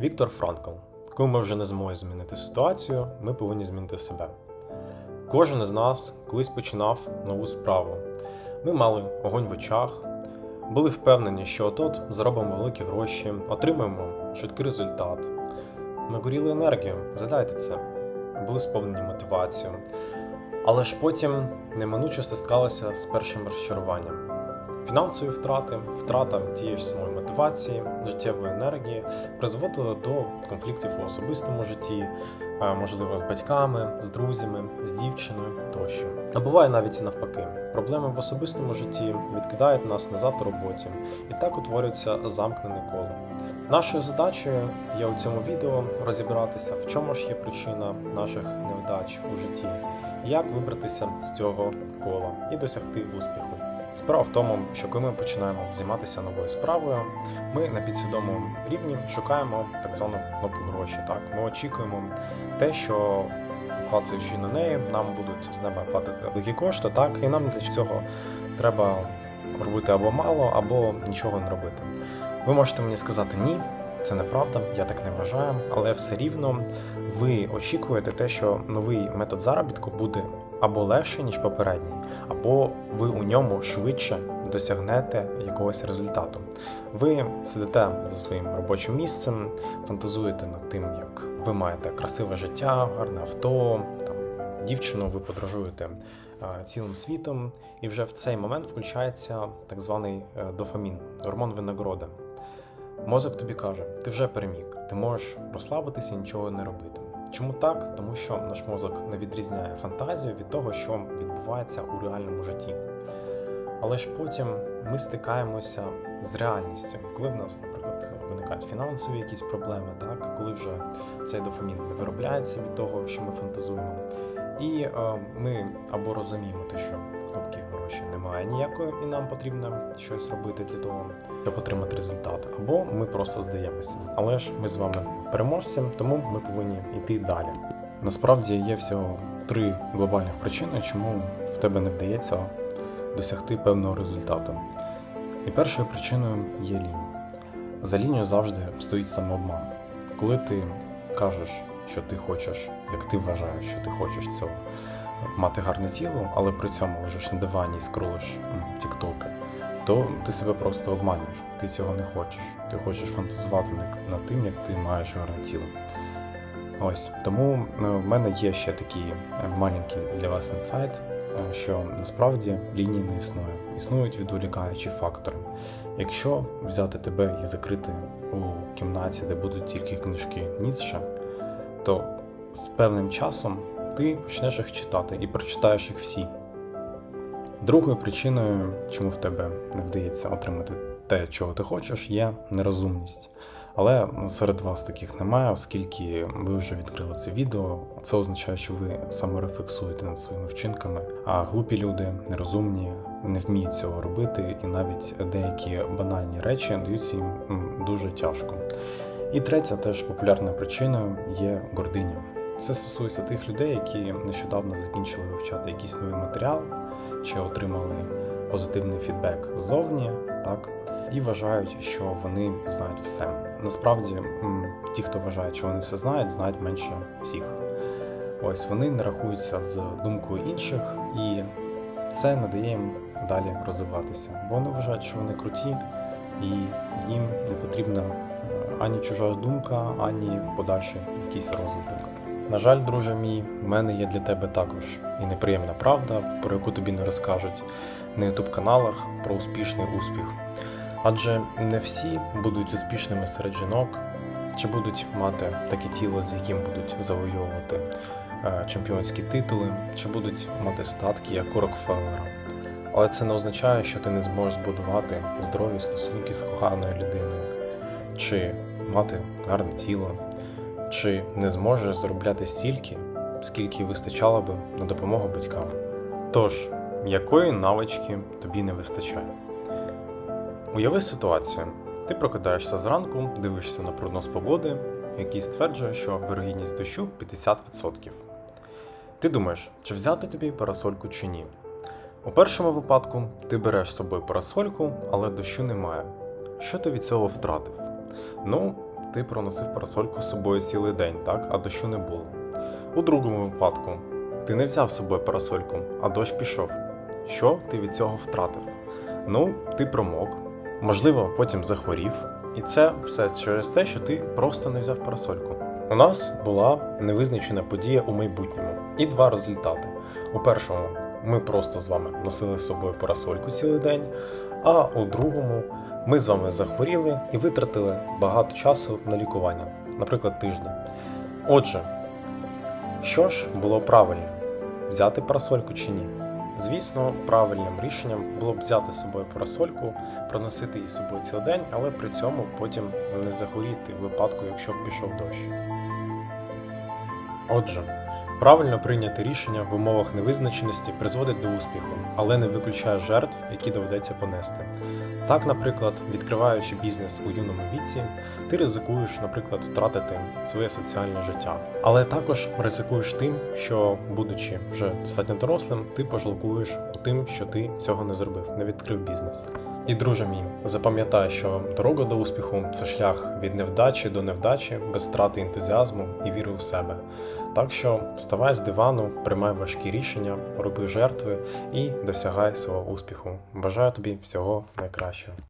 Віктор Франкл. Коли ми вже не зможемо змінити ситуацію, ми повинні змінити себе. Кожен із нас колись починав нову справу. Ми мали огонь в очах, були впевнені, що тут заробимо великі гроші, отримаємо швидкий результат. Ми горіли енергією, згадайте це, були сповнені мотивацією. Але ж потім неминуче стискалися з першим розчаруванням. Фінансові втрати, втрата тієї ж самої мотивації, життєвої енергії призводили до конфліктів у особистому житті, е, можливо, з батьками, з друзями, з дівчиною тощо. А буває навіть і навпаки. Проблеми в особистому житті відкидають нас назад у роботі, і так утворюється замкнене коло. Нашою задачею є у цьому відео розібратися, в чому ж є причина наших невдач у житті, як вибратися з цього кола і досягти успіху. Справа в тому, що коли ми починаємо займатися новою справою, ми на підсвідомому рівні шукаємо так звану кнопку гроші. Так, ми очікуємо те, що клацаючи на неї, нам будуть з неба платити великі кошти, так, і нам для цього треба робити або мало, або нічого не робити. Ви можете мені сказати ні, це неправда, я так не вважаю, але все рівно ви очікуєте те, що новий метод заробітку буде або легший, ніж попередній, або ви у ньому швидше досягнете якогось результату. Ви сидите за своїм робочим місцем, фантазуєте над тим, як ви маєте красиве життя, гарне авто, там, дівчину, ви подорожуєте е, цілим світом, і вже в цей момент включається так званий е, дофамін, гормон винагороди. Мозок тобі каже, ти вже переміг, ти можеш розслабитися і нічого не робити. Чому так? Тому що наш мозок не відрізняє фантазію від того, що відбувається у реальному житті. Але ж потім ми стикаємося з реальністю, коли в нас, наприклад, виникають фінансові якісь проблеми, так коли вже цей дофамін не виробляється від того, що ми фантазуємо, і е, ми або розуміємо те, що кнопки гроші немає ніякої, і нам потрібно щось робити для того, щоб отримати результат, або ми просто здаємося. Але ж ми з вами переможці, тому ми повинні йти далі. Насправді є всього три глобальних причини, чому в тебе не вдається досягти певного результату. І першою причиною є лінь. За лінію завжди стоїть самообман. Коли ти кажеш, що ти хочеш, як ти вважаєш, що ти хочеш цього мати гарне тіло, але при цьому лежиш на дивані і скролиш тіктоки, то ти себе просто обманюєш. Ти цього не хочеш. Ти хочеш фантазувати над- тим, як ти маєш гарне тіло. Ось тому е, в мене є ще такий е, маленький для вас інсайт, е, що насправді лінії не існує. Існують відволікаючі фактори. Якщо взяти тебе і закрити у кімнаті, де будуть тільки книжки Ніцше, то з певним часом ти почнеш їх читати і прочитаєш їх всі. Другою причиною, чому в тебе не вдається отримати те, чого ти хочеш, є нерозумність. Але серед вас таких немає, оскільки ви вже відкрили це відео. Це означає, що ви саморефлексуєте над своїми вчинками. А глупі люди, нерозумні, не вміють цього робити, і навіть деякі банальні речі даються їм дуже тяжко. І третя, теж популярною причиною є гординя. Це стосується тих людей, які нещодавно закінчили вивчати якийсь новий матеріал чи отримали позитивний фідбек ззовні, так і вважають, що вони знають все. Насправді, ті, хто вважає, що вони все знають, знають менше всіх. Ось вони не рахуються з думкою інших, і це не дає їм далі розвиватися. Бо вони вважають, що вони круті, і їм не потрібна е, ані чужа думка, ані подальший якийсь розвиток. На жаль, друже мій, в мене є для тебе також і неприємна правда, про яку тобі не розкажуть на ютуб каналах про успішний успіх. Адже не всі будуть успішними серед жінок, чи будуть мати таке тіло, з яким будуть завойовувати е, чемпіонські титули, чи будуть мати статки, як у Рокфеллера. Але це не означає, що ти не зможеш збудувати здорові стосунки з коханою людиною, чи мати гарне тіло, чи не зможеш заробляти стільки, скільки вистачало би на допомогу батькам. Тож, якої навички тобі не вистачає? Уяви ситуацію. Ти прокидаєшся зранку, дивишся на прогноз погоди, який стверджує, що вирогідність дощу 50%. Ти думаєш, чи взяти тобі парасольку чи ні. У першому випадку ти береш з собою парасольку, але дощу немає. Що ти від цього втратив? Ну, ти проносив парасольку з собою цілий день, так, а дощу не було. У другому випадку ти не взяв з собою парасольку, а дощ пішов. Що ти від цього втратив? Ну, ти промок, можливо, потім захворів, і це все через те, що ти просто не взяв парасольку. У нас була невизначена подія у майбутньому і два результати. У першому ми просто з вами носили з собою парасольку цілий день, а у другому ми з вами захворіли і витратили багато часу на лікування, наприклад, тиждень. Отже, що ж було правильно? Взяти парасольку чи ні? Звісно, правильним рішенням було б взяти з собою парасольку, проносити її з собою цілий день, але при цьому потім не захворіти в випадку, якщо б пішов дощ. Отже, правильно прийняте рішення в умовах невизначеності призводить до успіху, але не виключає жертв, які доведеться понести. Так, наприклад, відкриваючи бізнес у юному віці, ти ризикуєш, наприклад, втратити своє соціальне життя, але також ризикуєш тим, що, будучи вже достатньо дорослим, ти пожалкуєш у тим, що ти цього не зробив, не відкрив бізнес. І друже мій, запам'ятай, що дорога до успіху це шлях від невдачі до невдачі без втрати ентузіазму і віри у себе. Так що вставай з дивану, приймай важкі рішення, роби жертви і досягай свого успіху. Бажаю тобі всього найкращого.